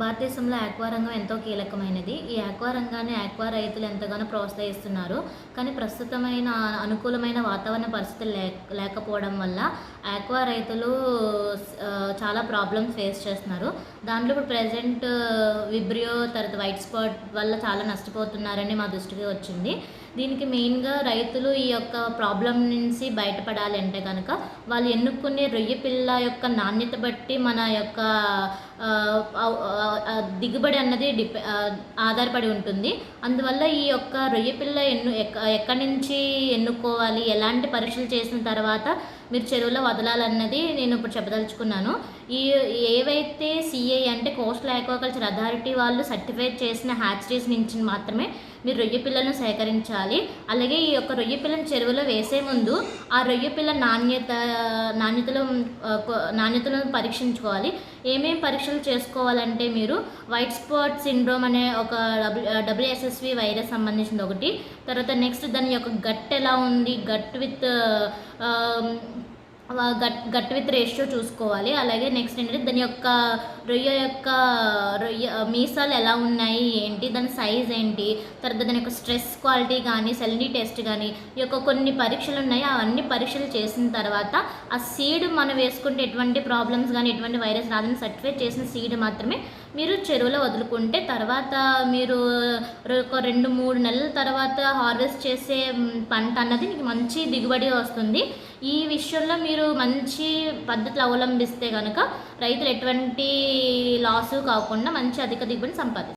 భారతదేశంలో ఆక్వా రంగం ఎంతో కీలకమైనది. ఈ ఆక్వా రంగాన్ని ఆక్వా రైతులు ఎంతగానో ప్రోత్సహిస్తున్నారు. కానీ ప్రస్తుతమైన అనుకూలమైన వాతావరణ పరిస్థితులు లేక లేకపోవడం వల్ల ఆక్వా రైతులు చాలా ప్రాబ్లమ్స్ ఫేస్ చేస్తున్నారు. దాంట్లో ఇప్పుడు ప్రజెంట్ విబ్రియో తర్వాత వైట్ స్పాట్ వల్ల చాలా నష్టపోతున్నారని మా దృష్టికి వచ్చింది. దీనికి మెయిన్గా రైతులు ఈ యొక్క ప్రాబ్లం నుంచి బయటపడాలి అంటే కనుక వాళ్ళు ఎన్నుకునే రొయ్య పిల్ల యొక్క నాణ్యత బట్టి మన యొక్క దిగుబడి అన్నది డిపె ఆధారపడి ఉంటుంది. అందువల్ల ఈ యొక్క రొయ్య పిల్ల ఎన్ను ఎక్క- ఎక్కడి నుంచి ఎన్నుకోవాలి ఎలాంటి పరీక్షలు చేసిన తర్వాత మీరు చెరువులో వదలాలన్నది నేను ఇప్పుడు చెప్పదలుచుకున్నాను. ఈ ఏవైతే సిఏ అంటే కోస్టల్ ఆక్వాకల్చర్ అథారిటీ వాళ్ళు సర్టిఫై చేసిన హ్యాచరీస్ నుంచి మాత్రమే మీరు రొయ్య పిల్లలను సేకరించాలి. అలాగే ఈ యొక్క రొయ్య పిల్లను చెరువులో వేసే ముందు ఆ రొయ్య పిల్ల నాణ్యత నాణ్యతలో నాణ్యతలను పరీక్షించుకోవాలి. ఏమేమి పరీక్షలు చేసుకోవాలంటే మీరు వైట్ స్పాట్ సిండ్రోమ్ అనే ఒక డబ్ల్యూ డబ్ల్యూఎస్ఎస్వి వైరస్ సంబంధించింది ఒకటి. తర్వాత నెక్స్ట్ దాని యొక్క గట్ ఎలా ఉంది? Gut with gut gut with ratio చూసుకోవాలి. అలాగే నెక్స్ట్ ఏంటంటే దాని యొక్క రొయ్య యొక్క రొయ్య మీసాలు ఎలా ఉన్నాయి ఏంటి దాని సైజ్ ఏంటి తర్వాత దాని యొక్క స్ట్రెస్ క్వాలిటీ కానీ సెలినీ టెస్ట్ కానీ ఈ యొక్క కొన్ని పరీక్షలు ఉన్నాయి. అవన్నీ పరీక్షలు చేసిన తర్వాత ఆ సీడ్ మనం వేసుకుంటే ఎటువంటి ప్రాబ్లమ్స్ కానీ ఎటువంటి వైరస్ రాదని సర్టిఫై చేసిన సీడ్ మాత్రమే మీరు చెరువులో వదులుకుంటే తర్వాత మీరు ఒక రెండు మూడు నెలల తర్వాత హార్వెస్ట్ చేసే పంట అన్నది మీకు మంచి దిగుబడి వస్తుంది. ఈ విషయంలో మీరు మంచి పద్ధతులు అవలంబిస్తే కనుక రైతులు ఎటువంటి లాసు కాకుండా మంచి అధిక దిగుబడి సంపాదిస్తారు.